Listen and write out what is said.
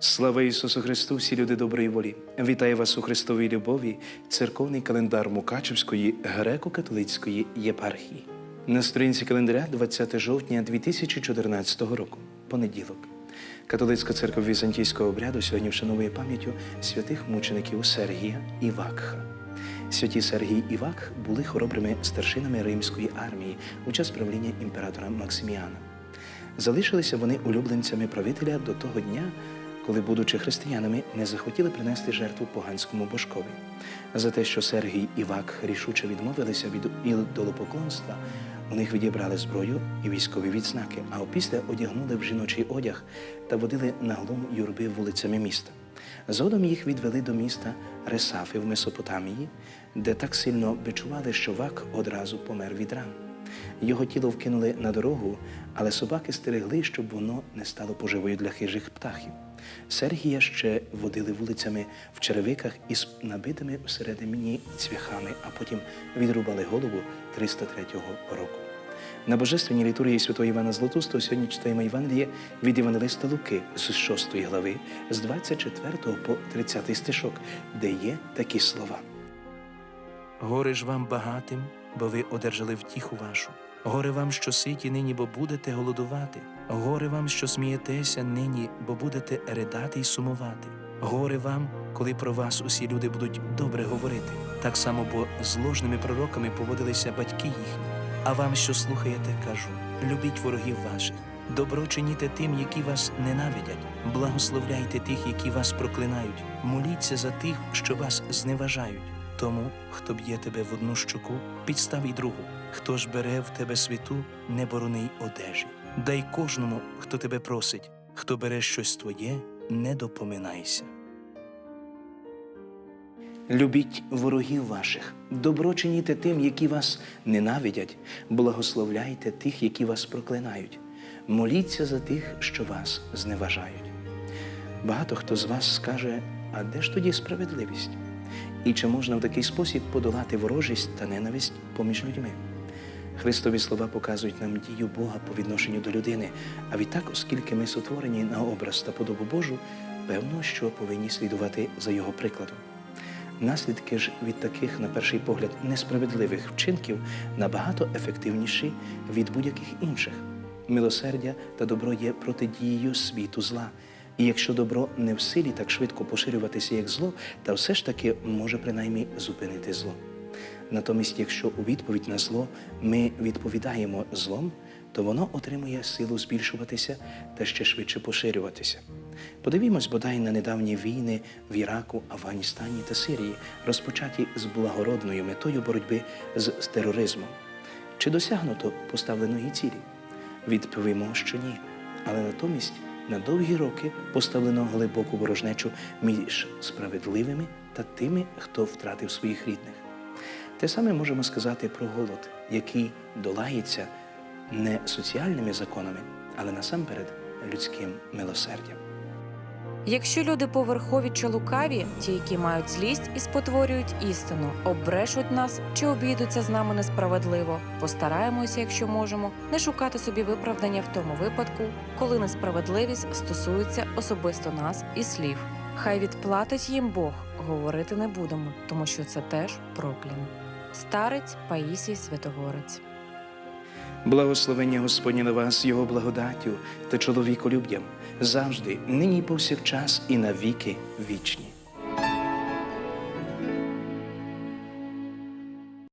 Слава Ісусу Христу, всі люди доброї волі. Вітаю вас у Христовій любові, церковний календар Мукачевської греко-католицької єпархії. На сторінці календаря 20 жовтня 2014 року, понеділок. Католицька церква візантійського обряду сьогодні вшановує пам'яттю святих мучеників Сергія і Вакха. Святі Сергій і Вакх були хоробрими старшинами римської армії у час правління імператора Максиміана. Залишилися вони улюбленцями правителя до того дня, коли, будучи християнами, не захотіли принести жертву поганському божкові. За те, що Сергій і Вакх рішуче відмовилися від ідолопоклонства, у них відібрали зброю і військові відзнаки, а опісля одягнули в жіночий одяг та водили на глум юрби вулицями міста. Згодом їх відвели до міста Ресафи в Месопотамії, де так сильно бичували, що Вак одразу помер від ран. Його тіло вкинули на дорогу, але собаки стерегли, щоб воно не стало поживою для хижих птахів. Сергія ще водили вулицями в черевиках із набитими всередині цвяхами, а потім відрубали голову 303 року. На божественній літургії святого Івана Златустого сьогодні читаємо Євангеліє від Євангелиста Луки з 6 глави, з 24 по 30 стишок, де є такі слова. Горе ж вам багатим, бо ви одержали втіху вашу. Горе вам, що ситі нині, бо будете голодувати. Горе вам, що смієтеся нині, бо будете ридати й сумувати. Горе вам, коли про вас усі люди будуть добре говорити. Так само, бо з ложними пророками поводилися батьки їхні. А вам, що слухаєте, кажу: любіть ворогів ваших, добро чиніте тим, які вас ненавидять, благословляйте тих, які вас проклинають, моліться за тих, що вас зневажають. Тому, хто б'є тебе в одну щоку, підстав і другу. Хто ж бере в тебе світу, не борони одежі. Дай кожному, хто тебе просить, хто бере щось твоє, не допоминайся. Любіть ворогів ваших, добро чиніте тим, які вас ненавидять, благословляйте тих, які вас проклинають, моліться за тих, що вас зневажають. Багато хто з вас скаже, а де ж тоді справедливість? І чи можна в такий спосіб подолати ворожість та ненависть поміж людьми? Христові слова показують нам дію Бога по відношенню до людини. А відтак, оскільки ми сотворені на образ та подобу Божу, певно, що повинні слідувати за його прикладом. Наслідки ж від таких, на перший погляд, несправедливих вчинків набагато ефективніші від будь-яких інших. Милосердя та добро є протидією світу зла. І якщо добро не в силі так швидко поширюватися, як зло, та все ж таки може принаймні зупинити зло. Натомість, якщо у відповідь на зло ми відповідаємо злом, то воно отримує силу збільшуватися та ще швидше поширюватися. Подивімось бодай на недавні війни в Іраку, Афганістані та Сирії, розпочаті з благородною метою боротьби з тероризмом. Чи досягнуто поставленої цілі? Відповімо, що ні. Але натомість на довгі роки поставлено глибоку ворожнечу між справедливими та тими, хто втратив своїх рідних. Те саме можемо сказати про голод, який долається не соціальними законами, але насамперед людським милосердям. Якщо люди поверхові чи лукаві, ті, які мають злість і спотворюють істину, оббрешуть нас чи обійдуться з нами несправедливо, постараємося, якщо можемо, не шукати собі виправдання в тому випадку, коли несправедливість стосується особисто нас і слів. Хай відплатить їм Бог, говорити не будемо, тому що це теж прокляно. Старець Паїсій Святогорець. Благословення Господнє на вас, Його благодаттю та чоловіколюбдям, завжди, нині повсякчас і навіки вічні.